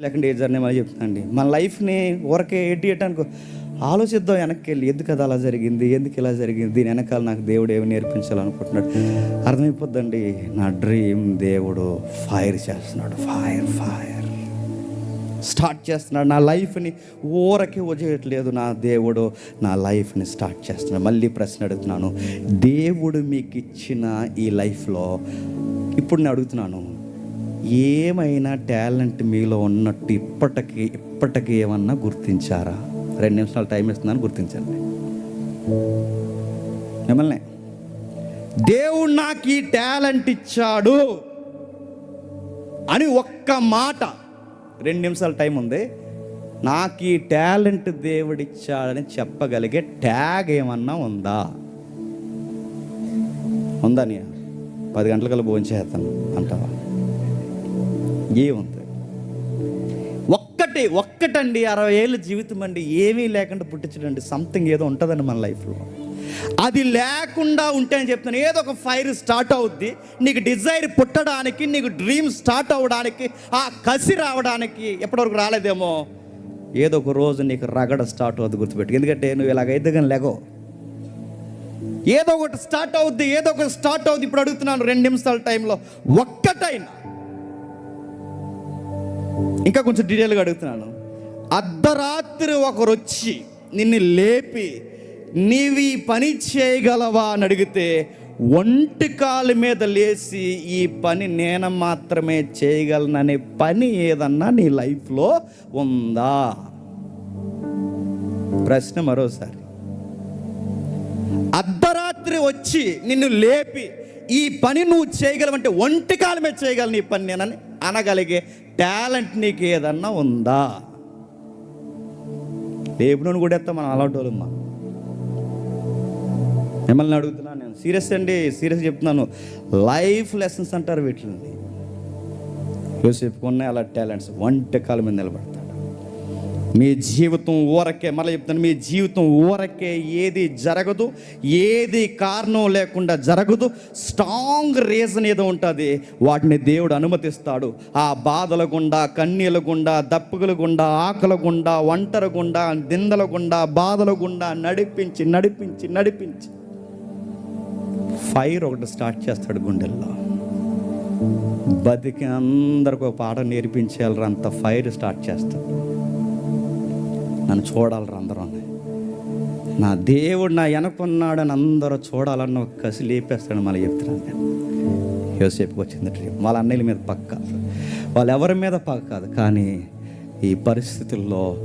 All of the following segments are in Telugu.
లేకుంటే ఏ జర్నీ మళ్ళీ చెప్తానండి మన లైఫ్ని ఊరకే ఎట్టి ఎట్టనుకో ఆలోచిద్దాం వెనక్కి వెళ్ళి ఎందుకు అది అలా జరిగింది ఎందుకు ఇలా జరిగింది దీని వెనకాల నాకు దేవుడు ఏమి నేర్పించాలనుకుంటున్నాడు. అర్థమైపోద్దండి నా డ్రీమ్ దేవుడు ఫైర్ చేస్తున్నాడు ఫైర్ ఫైర్. స్టార్ట్ చేస్తున్నాడు. నా లైఫ్ని ఊరకి వదిలేయట్లేదు నా దేవుడు. నా లైఫ్ని స్టార్ట్ చేస్తున్నాడు. మళ్ళీ ప్రశ్న అడుగుతున్నాను దేవుడు మీకు ఇచ్చిన ఈ లైఫ్లో ఇప్పుడు నేను అడుగుతున్నాను ఏమైనా టాలెంట్ మీలో ఉన్నట్టు ఇప్పటికి ఇప్పటికి ఏమన్నా గుర్తించారా? రెండు నిమిషాలు టైం ఇస్తున్నాను గుర్తించండి. మిమ్మల్ని. దేవుడు నాకు ఈ టాలెంట్ ఇచ్చాడు అని ఒక్క మాట. రెండు నిమిషాల టైం ఉంది. నాకు ఈ టాలెంట్ దేవుడిచ్చాడని చెప్పగలిగే ట్యాగ్ ఏమన్నా ఉందా? ఉందా నీ పది గంటలకల్లా భోజనం చేస్తాను అంటావా? ఏముంది ఒక్కటి ఒక్కటండి అరవై ఏళ్ళ జీవితం అండి ఏమీ లేకుండా పుట్టించడండి. సంథింగ్ ఏదో ఉంటుందండి మన లైఫ్లో అది లేకుండా ఉంటే అని చెప్తాను ఏదో ఒక ఫైర్ స్టార్ట్ అవుద్ది. నీకు డిజైర్ పుట్టడానికి నీకు డ్రీమ్ స్టార్ట్ అవ్వడానికి ఆ కసి రావడానికి ఎప్పటివరకు రాలేదేమో? ఏదో ఒక రోజు నీకు రగడ స్టార్ట్ అవుద్ది గుర్తుపెట్టు ఎందుకంటే నువ్వు ఇలాగైతే కానీ లేగో ఏదో ఒకటి స్టార్ట్ అవుద్ది ఏదో ఒకటి స్టార్ట్ అవుద్ది. ఇప్పుడు అడుగుతున్నాను రెండు నిమిషాల టైంలో ఒక్కటైనా ఇంకా కొంచెం డీటెయిల్గా అడుగుతున్నాను. అర్ధరాత్రి ఒకరు వచ్చి నిన్ను లేపి నీవి పని చేయగలవా అని అడిగితే ఒంటి కాలు మీద లేచి ఈ పని నేను మాత్రమే చేయగలననే పని ఏదన్నా నీ లైఫ్లో ఉందా? ప్రశ్న మరోసారి. అర్ధరాత్రి వచ్చి నిన్ను లేపి ఈ పని నువ్వు చేయగలవంటే ఒంటి కాలమే చేయగలను ఈ పని నేనని అనగలిగే టాలెంట్ నీకు ఏదన్నా ఉందా? లేపునని కూడా ఎత్తా మనం అలాంటి వాళ్ళమ్మా మిమ్మల్ని అడుగుతున్నాను నేను. సీరియస్ అండి సీరియస్ చెప్తున్నాను. లైఫ్ లెసన్స్ అంటారు వీటిని. యోసేపుకున్న అలా టాలెంట్స్. వంటకాల మీద నిలబడతాను మీ జీవితం ఊరకే మళ్ళీ చెప్తాను మీ జీవితం ఊరకే ఏది జరగదు ఏది కారణం లేకుండా జరగదు స్ట్రాంగ్ రీజన్ ఏదో ఉంటుంది వాటిని దేవుడు అనుమతిస్తాడు. ఆ బాధల గుండా కన్నీల గుండా దప్పుగుల గుండా ఆకల గుండా ఒంటరి గుండా దిందల గుండా బాధల గుండా నడిపించి నడిపించి నడిపించి. ఫైర్ ఒకటి స్టార్ట్ చేస్తాడు గుండెల్లో. బతికి అందరికి ఒక పాట నేర్పించేయాలరా అంత ఫైర్ స్టార్ట్ చేస్తాడు. నన్ను చూడాలరా అందరూ. నా దేవుడు నా వెనకున్నాడని అందరూ చూడాలన్న ఒక కసి లేపేస్తాడు మళ్ళీ చెప్తున్నాను నేను. యోసేపుకి వచ్చింది డ్రీమ్ వాళ్ళ అన్నయ్యల మీద పక్క వాళ్ళు ఎవరి మీద పక్క కాదు. కానీ ఈ పరిస్థితుల్లో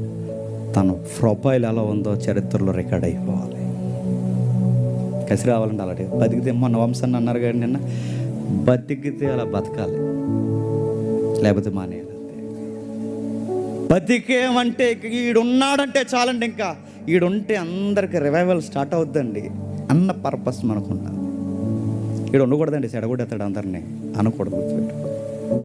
తన ప్రొఫైల్ ఎలా ఉందో చరిత్రలో రికార్డ్ అయిపోవాలి. కసి రావాలంటే అలాంటి బతికితే మొన్న వంశాన్ని అన్నారు కానీ నిన్న బతికితే అలా బతకాలి. లేకపోతే మానేయాలి. బతికేమంటే ఈడున్నాడంటే చాలండి ఇంకా. ఈడుంటే అందరికి రివైవల్ స్టార్ట్ అవుద్దండి. అన్న పర్పస్ మనకున్నా ఈడు ఉండకూడదండి చెడగొడతాడు అందరినీ. అనకూడదు